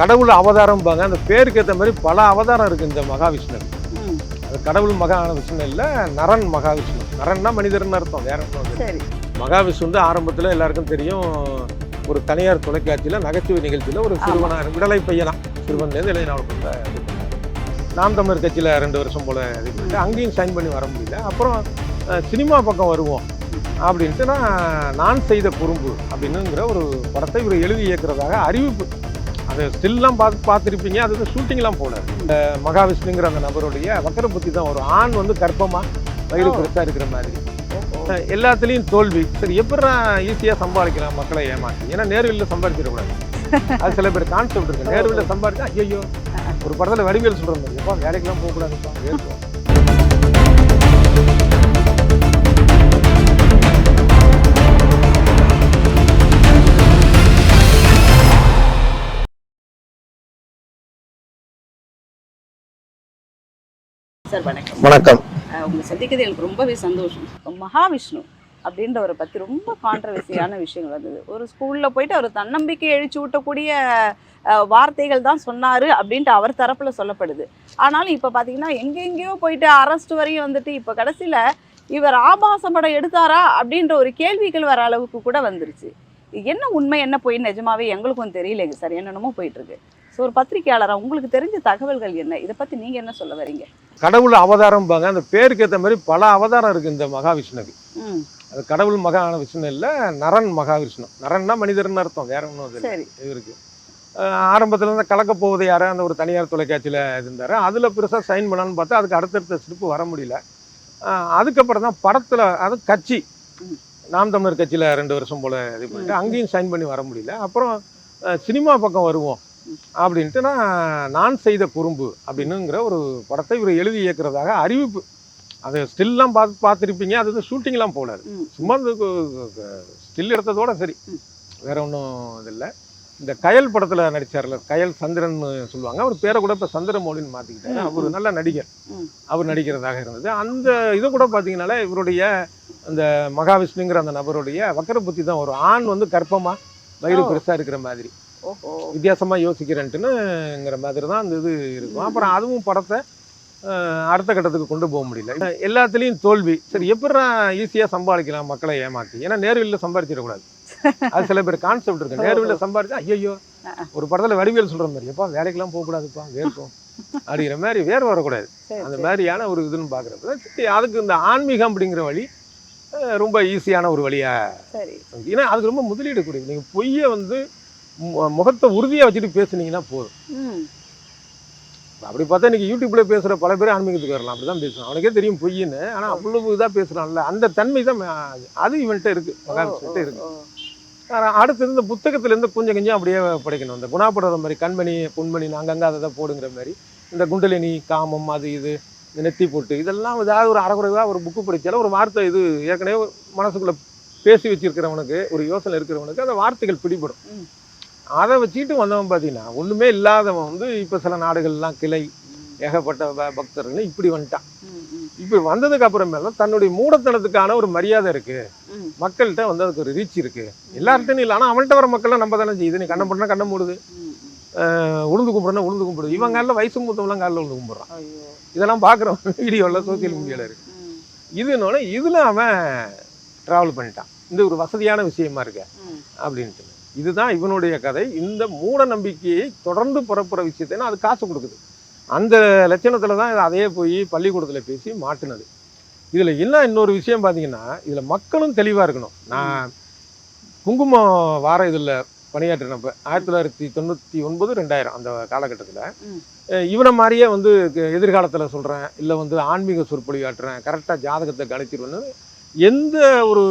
கடவுள் அவதாரம்பாங்க. அந்த பேருக்கு ஏற்ற மாதிரி பல அவதாரம் இருக்கு இந்த மகாவிஷ்ணு. அது கடவுள் மகான விஷ்ணு இல்லை நரன் மகாவிஷ்ணு. நரன்னா மனிதர்னு அர்த்தம் வேற மகாவிஷ்ணு வந்து ஆரம்பத்தில் எல்லாருக்கும் தெரியும். ஒரு தனியார் தொலைக்காட்சியில் நகைச்சுவை நிகழ்ச்சியில் ஒரு சிறுவனா விடலை பையனா சிறுவன்லேருந்து இளைஞனாக நாம் தமிழர் கட்சியில் ரெண்டு வருஷம் போல் இது பண்ணிட்டு அங்கேயும் சைன் பண்ணி வர முடியல. அப்புறம் சினிமா பக்கம் வருவோம் அப்படின்ட்டு நான் நான் செய்த குறும்பு அப்படின்னுங்கிற ஒரு படத்தை இவர் எழுதி இயக்குறதாக அறிவிப்பு அது ஸ்டில்லாம் பார்த்து பார்த்துருப்பீங்க. அது வந்து ஷூட்டிங்லாம் போல இந்த மகாவிஷ்ணுங்கிற அந்த நபருடைய வக்கர புத்தி தான். ஒரு ஆண் வந்து கர்ப்பமாக வயிறு. பெருசாக இருக்கிற மாதிரி. எல்லாத்துலேயும் தோல்வி. சரி எப்படி ஈஸியாக சம்பாதிக்கலாம் மக்களை ஏமாற்றி ஏன்னா நேர்வழியில் சம்பாதிச்சிடக்கூடாது. அது சில பேர் கான்செப்ட் இருக்கு. நேர்வழியில் சம்பாதிச்சா ஐயோ ஒரு படத்தில் வடிவேல் சொல்கிற மாதிரி எப்பா வேலைக்கெல்லாம் போகக்கூடாதுப்பா சார் வணக்கம். வணக்கம். உங்களை சந்திக்கிறது எனக்கு ரொம்பவே சந்தோஷம். மகாவிஷ்ணு அப்படின்றவரை பற்றி ரொம்ப கான்ட்ரவர்சியான விஷயங்கள் வந்தது. ஒரு ஸ்கூலில் போயிட்டு அவர் தன்னம்பிக்கை எழுச்சி ஊட்டக்கூடிய வார்த்தைகள் தான் சொன்னார் அப்படின்ட்டு அவர் தரப்பில் சொல்லப்படுது. ஆனாலும் இப்போ பார்த்தீங்கன்னா எங்கெங்கேயோ போயிட்டு அரெஸ்ட் வரையும் வந்துட்டு இப்போ கடைசியில் இவர் ஆபாச படம் எடுத்தாரா அப்படின்ற ஒரு கேள்விகள் வர அளவுக்கு கூட வந்துருச்சு. என்ன உண்மை என்ன போய் நிஜமாவே எங்களுக்கும் தெரியலைங்க சார். என்னென்னமோ போயிட்டு இருக்கு. ஸோ ஒரு பத்திரிக்கையாளரா உங்களுக்கு தெரிஞ்ச தகவல்கள் என்ன? இதை பற்றி நீங்கள் என்ன சொல்ல வரீங்க? கடவுள் அவதாரம்பாங்க அந்த பேருக்கு ஏற்ற மாதிரி பல அவதாரம் இருக்கு இந்த மகாவிஷ்ணுக்கு. அது கடவுள் மகான விஷ்ணு இல்லை நரன் மகாவிஷ்ணு. நரன்னா மனிதர்னு அர்த்தம் வேற ஒன்றும் சரி. இவருக்கு ஆரம்பத்தில் இருந்து கலக்க போவது யாரு? அந்த ஒரு தனியார் தொலைக்காட்சியில் இருந்தார். அதில் பெருசாக சைன் பண்ணலான்னு பார்த்தா அதுக்கு அடுத்தடுத்த ஸ்லிப்பு வர முடியல. அதுக்கப்புறம் தான் படத்தில் அது கட்சி. நாம் தமிழர் கட்சியில் ரெண்டு வருஷம் போல் இது பண்ணிட்டு அங்கேயும் சைன் பண்ணி வர முடியல. அப்புறம் சினிமா பக்கம் வருவோம். அப்படின்ட்டு நான் நான் செய்த குறும்பு அப்படின்னுங்கிற ஒரு படத்தை இவர் எழுதி இயக்குறதாக அறிவிப்பு. அது ஸ்டில்லாம் பார்த்து பார்த்துருப்பீங்க. அது வந்து ஷூட்டிங்லாம். ம். சும்மா ஸ்டில் எடுத்ததோட சரி. வேற ஒன்றும் இது இல்லை. இந்த கயல் படத்தில் நடிச்சார்ல கயல் சந்திரன் சொல்லுவாங்க. அவர் பேரை கூட இப்போ சந்திரமௌலின்னு மாற்றிக்கிட்டாரு அவர் நல்ல நடிகர். அவர் நடிக்கிறதாக இருந்தது. அந்த இது கூட பார்த்தீங்கன்னாலே இவருடைய அந்த மகாவிஷ்ணுங்கிற அந்த நபருடைய வக்கர புத்தி தான். ஒரு ஆண் வந்து கர்ப்பமாக வயிறு. பெருசாக இருக்கிற மாதிரி. வித்தியாசமாக யோசிக்கிறேன்ட்டுனுங்கிற மாதிரி தான் அந்த இது இருக்கும். அப்புறம் அதுவும் படத்தை அடுத்த கட்டத்துக்கு கொண்டு போக முடியல. எல்லாத்துலேயும் தோல்வி. சரி எப்படி ஈஸியாக சம்பாதிக்கலாம் மக்களை ஏமாற்றி ஏன்னா நேர்வழியில் சம்பாதிச்சிடக்கூடாது அது சில பேர் கான்செப்ட் இருக்கு. நேர்வழியில் சம்பாதிச்சா ஐயோ. ஒரு படத்தில் வடிவேல் சொல்கிற மாதிரி எப்பா வேலைக்கெல்லாம் போகக்கூடாதுப்பா வேர்க்கும். அப்படிங்கிற மாதிரி வேர் வரக்கூடாது. அந்த. மாதிரியான ஒரு இதுன்னு பார்க்குறப்ப சரி அதுக்கு இந்த ஆன்மீகம் அப்படிங்கிற வழி ரொம்ப ஈஸியான ஒரு வழியாக ஏன்னா அதுக்கு ரொம்ப முதலீடு கூடிய நீங்கள் பொய்யை வந்து முகத்தை உறுதியாக வச்சுட்டு பேசுனீங்கன்னா போதும். அப்படி பார்த்தா இன்னைக்கு யூடியூப்ல பேசுகிற பல பேர் ஆன்மீகத்துக்கு வரலாம். அப்படி தான் பேசுவான் அவனுக்கே தெரியும் பொய்ன்னு ஆனால் அவ்வளவு இதாக பேசுகிறான்ல அந்த தன்மை தான் அது இவன்கிட்ட இருக்குது மகாவிஷ்ணுகிட்ட இருக்குது அடுத்து இந்த புத்தகத்துலேருந்து கொஞ்சம் கொஞ்சம் அப்படியே படிக்கணும். இந்த குணாப்படுற மாதிரி கண்மணி பொன்மணி அங்கங்கே அதை தான் போடுங்கிற மாதிரி. இந்த குண்டலினி காமம் அது இது இந்த நெத்தி போட்டு இதெல்லாம் ஏதாவது ஒரு அறகுறைவாக ஒரு புக்கு படித்தாலும் ஒரு வார்த்தை இது ஏற்கனவே மனசுக்குள்ளே பேசி வச்சிருக்கிறவனுக்கு ஒரு யோசனை இருக்கிறவனுக்கு அந்த வார்த்தைகள் பிடிபடும். அதை வச்சுக்கிட்டு வந்தவன் பார்த்தீங்கன்னா ஒன்றுமே இல்லாதவன் வந்து இப்போ சில நாடுகள்லாம் கிளை ஏகப்பட்ட பக்தர்கள் இப்படி வந்துட்டான். இப்படி வந்ததுக்கு அப்புறமேல தன்னுடைய மூடத்தனத்துக்கான ஒரு மரியாதை இருக்கு. மக்கள்கிட்ட வந்து அதுக்கு ஒரு ரீச் இருக்கு. எல்லார்ட்டையும் இல்லை ஆனால் அவன்கிட்ட வர மக்கள்லாம் நம்ம தானே செய்யுது. நீ கண்ணம் பண்ணா கண்ணம் மூடுது உளுந்து கும்பிடுறா உளுந்து கும்பிடுது இவன் காலில் வயசு மூத்தவங்களாம் காலில் உளுந்து கும்பிட்றான். இதெல்லாம் பார்க்குறோம் வீடியோவில் சோசியல் மீடியாவில் இருக்கு. ம், இதுனோட இதில் அவன் ட்ராவல் பண்ணிட்டான். இந்த ஒரு வசதியான விஷயமா இருக்க அப்படின்ட்டு. இதுதான் இவனுடைய கதை. இந்த மூட நம்பிக்கையை தொடர்ந்து புறப்புற விஷயத்தைன்னா அது காசு கொடுக்குது. அந்த லட்சணத்தில் தான் இதை அதே போய் பள்ளிக்கூடத்தில் பேசி மாட்டுனது. இதில் என்ன இன்னொரு விஷயம் பார்த்தீங்கன்னா இதில் மக்களும் தெளிவாக இருக்கணும். நான் குங்குமம் வார இதில் பணியாற்றினப்ப ஆயிரத்தி தொள்ளாயிரத்தி தொண்ணூற்றி ஒன்பது ரெண்டாயிரம் அந்த காலகட்டத்தில். இவனை மாதிரியே வந்து எதிர்காலத்தில் சொல்கிறேன் இல்லை வந்து ஆன்மீக சொற்பொழிவாட்டுறேன் கரெக்டாக ஜாதகத்தை கணிச்சிருவேன்னு எந்த ஒரு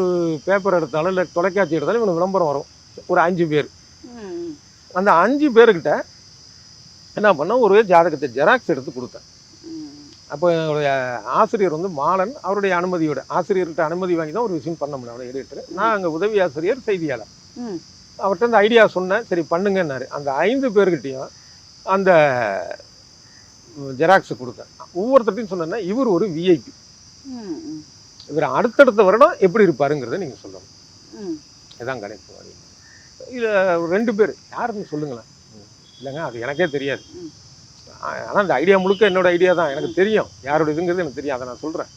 பேப்பர் எடுத்தாலும் இல்லை தொலைக்காட்சி எடுத்தாலும் இவனுக்கு விளம்பரம் வரும். ஒரு அஞ்சு பேர். அந்த அஞ்சு பேர்கிட்ட என்ன பண்ணேன்? ஒரு ஜாதகத்தை ஜெராக்ஸ் எடுத்து கொடுத்தேன். அப்போ என்னுடைய ஆசிரியர் வந்து மாலன் அவருடைய அனுமதியோட ஆசிரியர்கிட்ட அனுமதி வாங்கி தான் ஒரு விஷயம் பண்ண முடியும். அவனை எடிட்டர் நான் அங்கே உதவி ஆசிரியர் செய்தியாளர். அவர்கிட்ட அந்த ஐடியா சொன்னேன். சரி பண்ணுங்கன்னாரு. அந்த ஐந்து பேர்கிட்டையும் அந்த ஜெராக்ஸ் கொடுத்தேன். ஒவ்வொருத்தர்ட்டையும் சொன்னேன்னா இவர் ஒரு விஐபி இவர் அடுத்தடுத்த வருடம் எப்படி இருப்பாருங்கிறத நீங்கள் சொல்லணும். இதான் கணக்கு இதில் ரெண்டு பேர். யாருன்னு சொல்லுங்களேன். இல்லைங்க அது எனக்கே தெரியாது. ஆனால் அந்த ஐடியா முழுக்க என்னோட ஐடியா தான். எனக்கு தெரியும். யாரோட இதுங்கிறது எனக்கு தெரியும். அதை நான் சொல்கிறேன்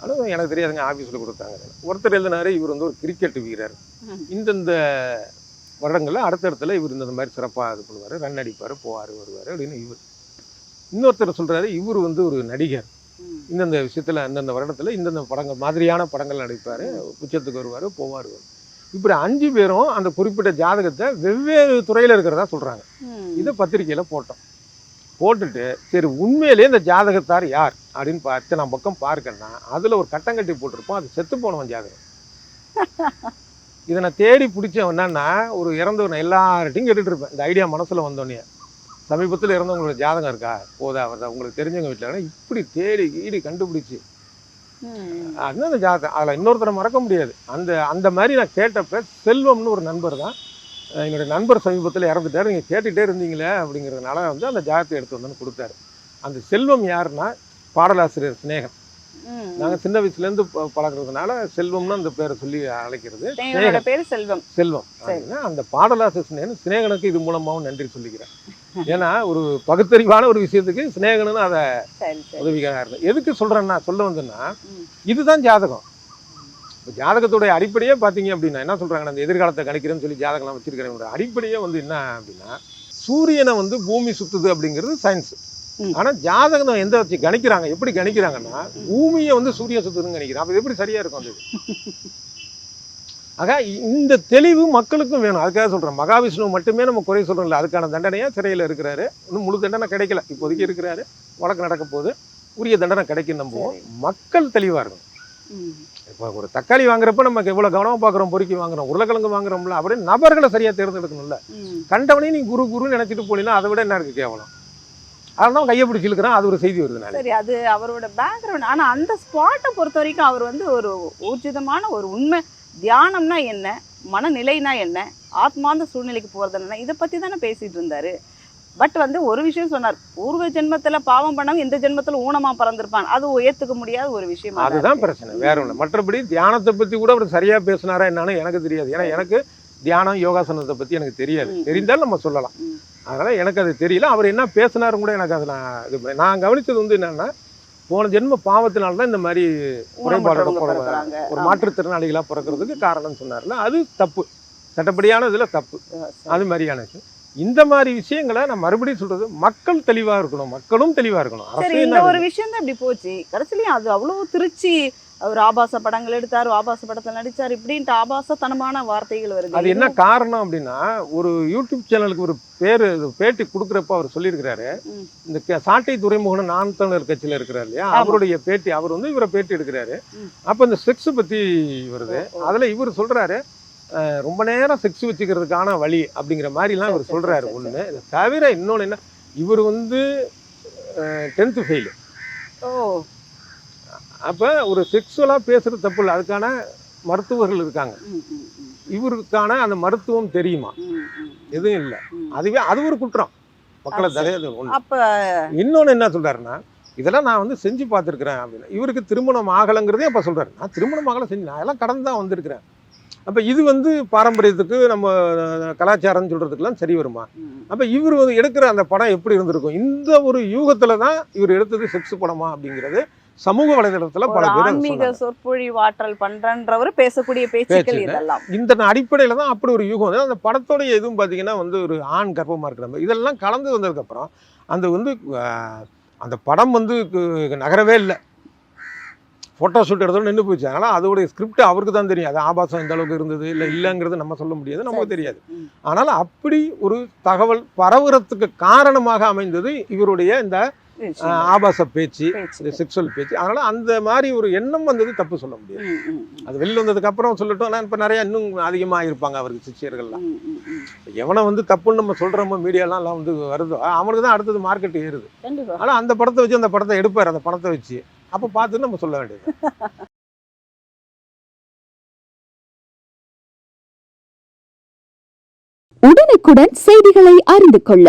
ஆனால் எனக்கு தெரியாதுங்க ஆஃபீஸில் கொடுத்தாங்க. ஒருத்தர் எழுதினாரு இவர் வந்து ஒரு கிரிக்கெட் வீரர். இந்தந்த வருடங்களில் அடுத்தடுத்துல இவர் இந்த மாதிரி சிறப்பாக இது பண்ணுவார். ரன் அடிப்பார் போவார் வருவார் அப்படின்னு இவர். இன்னொருத்தர் சொல்கிறாரு இவர் வந்து ஒரு நடிகர். இந்தந்த விஷயத்தில் அந்தந்த வருடத்தில் இந்தந்த படங்கள் மாதிரியான படங்கள் நடிப்பார். உச்சத்துக்கு வருவார் போவார். இப்படி அஞ்சு பேரும் அந்த குறிப்பிட்ட ஜாதகத்தை வெவ்வேறு துறையில் இருக்கிறதா சொல்கிறாங்க. இதை பத்திரிக்கையில் போட்டோம். போட்டுட்டு சரி உண்மையிலேயே இந்த ஜாதகத்தார் யார் அப்படின்னு பார்த்து நான் பக்கம் பார்க்கன்னா அதில் ஒரு கட்டங்கட்டி போட்டிருப்போம். அது செத்து போனவன் ஜாதகம். இதை நான் தேடி பிடிச்சவன் என்னன்னா ஒரு இறந்தவன் எல்லார்ட்டையும் கேட்டுட்டு இருப்பேன். இந்த ஐடியா மனசில் வந்தோடனே சமீபத்தில் இறந்தவங்களோட ஜாதகம் இருக்கா? போதா வருதா உங்களுக்கு தெரிஞ்சவங்க வீட்டில் இப்படி தேடி கீடி கண்டுபிடிச்சி. அதுதான் அந்த ஜாதகம். அதில் இன்னொருத்தரை மறக்க முடியாது. அந்த அந்த மாதிரி நான் கேட்டப்ப செல்வம்னு ஒரு நண்பர் தான். என்னுடைய நண்பர் சமீபத்தில் இறந்துட்டார். நீங்கள் கேட்டுகிட்டே இருந்தீங்களே அப்படிங்கிறதுனால வந்து அந்த ஜாதகத்தை எடுத்து வந்து கொடுத்தாரு. அந்த செல்வம் யாருன்னா பாடலாசிரியர் சிநேகன். ம். நாங்கள் சின்ன வயசுலேருந்து பழகுறதுனால செல்வம்னு அந்த பேரை சொல்லி அழைக்கிறது பேரு செல்வம். செல்வம். அந்த பாடலாசிரியர் சிநேகன் சிநேகனுக்கு இது மூலமாகவும் நன்றி சொல்லிக்கிறேன். ஏன்னா ஒரு பகுத்தறிவான ஒரு விஷயத்துக்கு சிநேகனுன்னு அதை உதவிகரமாக இருந்தது எதுக்கு சொல்கிறேன்னா சொல்ல வந்தேன்னா. இதுதான் ஜாதகம். இப்போ ஜாதகத்துடைய அடிப்படையே பார்த்தீங்க அப்படின்னா என்ன சொல்கிறாங்க அந்த எதிர்காலத்தை கணிக்கிறேன்னு சொல்லி ஜாதகம்லாம் வச்சிருக்கிறவங்க அடிப்படையே வந்து என்ன அப்படின்னா சூரியனை வந்து பூமி சுத்துது அப்படிங்கிறது சயின்ஸ். ஆனால் ஜாதகம் எந்த வச்சு கணிக்கிறாங்க எப்படி கணிக்கிறாங்கன்னா பூமியை வந்து சூரியன் சுத்துதுன்னு கணிக்கிறான் அப்போ எப்படி சரியா இருக்கும் அது? ஆக இந்த தெளிவு மக்களுக்கும் வேணும். அதுக்காக சொல்றேன். மகாவிஷ்ணு மட்டுமே நம்ம குறை சொல்றோம்ல. அதுக்கான தண்டனையா சிறையில் இருக்கிறாரு. இன்னும் முழு தண்டனை கிடைக்கல. இப்போதைக்கு இருக்கிறாரு. வழக்கு நடக்க போகுது. உரிய தண்டனை கிடைக்கும் நம்புவோம். மக்கள் தெளிவா இருக்கும். இப்போ ஒரு தக்காளி வாங்குறப்ப நமக்கு எவ்வளவு கவனமா பார்க்குறோம் பொறுக்கி வாங்குறோம். உருளைக்கிழங்கு வாங்குறோம்ல. அப்படியே நபர்களை சரியா தேர்ந்தெடுக்கணும்ல. கண்டவனையும் நீ குரு குருன்னு நினைச்சிட்டு போனீங்கன்னா அதை விட என்ன இருக்கு கேவலம்? அதனால கையை பிடிச்சி இழுக்கிறான். அது ஒரு செய்தி வருது சரி அது அவரோட பேக்ரவுண்ட் ஆனா அந்த ஸ்பாட்டை பொறுத்த வரைக்கும் அவர் வந்து ஒரு ஊர்ஜிதமான ஒரு உண்மை. தியானம்னா என்ன? மனநிலைனா என்ன? ஆத்மார்ந்த சூழ்நிலைக்கு போறது என்ன இதை பத்தி தானே பேசிட்டு இருந்தாரு. பட் வந்து ஒரு விஷயம் சொன்னார். பூர்வ ஜென்மத்துல பாவம் பண்ணவங்க இந்த ஜென்மத்துல ஊனமா பறந்திருப்பான். அது ஏத்துக்க முடியாத ஒரு விஷயம் அதுதான் பிரச்சனை வேற ஒண்ணு. மற்றபடி தியானத்தை பத்தி கூட அவர் சரியா பேசினாரா என்னன்னு எனக்கு தெரியாது. ஏன்னா எனக்கு தியானம் யோகாசனத்தை பத்தி எனக்கு தெரியாது. ம். தெரிந்தால் நம்ம சொல்லலாம். அதனால எனக்கு அது தெரியல. அவர் என்ன பேசினாரும் கூட எனக்கு அது நான் இது நான் கவனிச்சது வந்து என்னன்னா போன ஜென்ம பாவத்தினால தான் இந்த மாதிரி குறைபாடோட பிறக்குறாங்க. ஒரு ஆமா. மாற்றுத்திறனாளிகளா பிறக்கிறதுக்கு காரணம்னு சொன்னார்ல அது தப்பு. சட்டப்படியான இதுல தப்பு. அது மாதிரியான விஷயம். இந்த மாதிரி விஷயங்களை நான் மறுபடியும் சொல்றது மக்கள் தெளிவா இருக்கணும் மக்களும் தெளிவா இருக்கணும். இந்த ஒரு விஷயம் தான் இப்படி போச்சு. கடைசிலையும் அது அவ்வளவு திருச்சி அவர் ஆபாச படங்கள் எடுத்தார் ஆபாச படத்தில் நடிச்சார். இப்படின்ட்டு ஆபாசத்தனமான வார்த்தைகள் வருது. அது என்ன காரணம் அப்படின்னா ஒரு யூடியூப் சேனலுக்கு ஒரு பேர் பேட்டி கொடுக்குறப்ப அவர் சொல்லியிருக்கிறாரு. இந்த சாட்டை துறைமுகன் நான் தமிழர் கட்சியில் இருக்கிறார் இல்லையா. அவருடைய பேட்டி அவர் வந்து இவரை பேட்டி எடுக்கிறாரு. அப்போ இந்த செக்ஸ் பத்தி வருது. அதுல இவர் சொல்றாரு அஹ், ரொம்ப நேரம் செக்ஸ் வச்சுக்கிறதுக்கான வழி அப்படிங்கிற மாதிரிலாம் இவர் ஒண்ணு. இதை தவிர இன்னொன்னு என்ன இவர் வந்து டென்த்து ஃபெயிலு அப்போ ஒரு செக்ஸுவலாக பேசுறது தப்பு இல்லை. அதுக்கான மருத்துவர்கள் இருக்காங்க. இவருக்கான அந்த மருத்துவம் தெரியுமா? எதுவும் இல்லை. அதுவே அது ஒரு குற்றம். மக்களை தடையாது இன்னொன்னு என்ன சொல்றாருன்னா இதெல்லாம் நான் வந்து செஞ்சு பார்த்துருக்கிறேன் அப்படின்னு. இவருக்கு திருமணம் ஆகலைங்கிறதே அப்போ சொல்றாரு. நான் திருமணம் ஆகலை செஞ்சு நான் எல்லாம் கடந்து தான் வந்திருக்கிறேன். அப்போ இது வந்து பாரம்பரியத்துக்கு நம்ம கலாச்சாரம்னு சொல்றதுக்கெல்லாம் சரி வருமா? அப்போ இவர் வந்து எடுக்கிற அந்த படம் எப்படி இருந்திருக்கும்? இந்த ஒரு யூகத்துல தான் இவர் எடுத்தது செக்ஸ் படமா அப்படிங்கிறது சமூக வலைதளத்துல பல பேர் ஆன்மீக. சொற்பொழிவாற்றல் பண்றன்றவர் பேசக்கூடிய பேச்சுக்கள். இதெல்லாம் இந்த அடிப்படையில தான் அப்படி ஒரு யூகம் வந்து அந்த படத்தோடைய எதுவும் பார்த்தீங்கன்னா வந்து ஒரு ஆண் கர்ப்பமாக இருக்கிற மாதிரி இதெல்லாம் கலந்து வந்ததுக்கப்புறம் அந்த வந்து அந்த படம் வந்து நகரவே இல்லை ஃபோட்டோ ஷூட் எடுத்தோட நின்று போச்சு அதனால் அதோடைய ஸ்கிரிப்ட் அவருக்கு தான் தெரியும் அது ஆபாசம் எந்த அளவுக்கு இருந்தது இல்லை இல்லைங்கிறது நம்ம சொல்ல முடியாது நமக்கு. தெரியாது. ஆனால் அப்படி ஒரு தகவல் பரவுறதுக்கு காரணமாக அமைந்தது இவருடைய இந்த ஆபாச பேச்சு செக்ஸுவல் பேச்சு. அதனால் அந்த மாதிரி ஒரு எண்ணம் வந்தது தப்பு சொல்ல முடியாது. அது வெளில வந்ததுக்கு அப்புறம் சொல்லட்டும். ஆனால் இப்போ நிறைய இன்னும் அதிகமாக இருப்பாங்க அவருக்கு சிஷியர்கள்லாம். எவனை வந்து தப்புன்னு நம்ம சொல்கிறோமோ மீடியாலாம் எல்லாம் வந்து வருதோ. அவனுக்கு தான் அடுத்தது மார்க்கெட் ஏறுது. ஆனால் அந்த படத்தை வச்சு அந்த படத்தை எடுப்பார் அந்த படத்தை வச்சு. அப்போ பார்த்து நம்ம சொல்ல வேண்டியது. உடனுக்குடன் செய்திகளை அறிந்து கொள்ள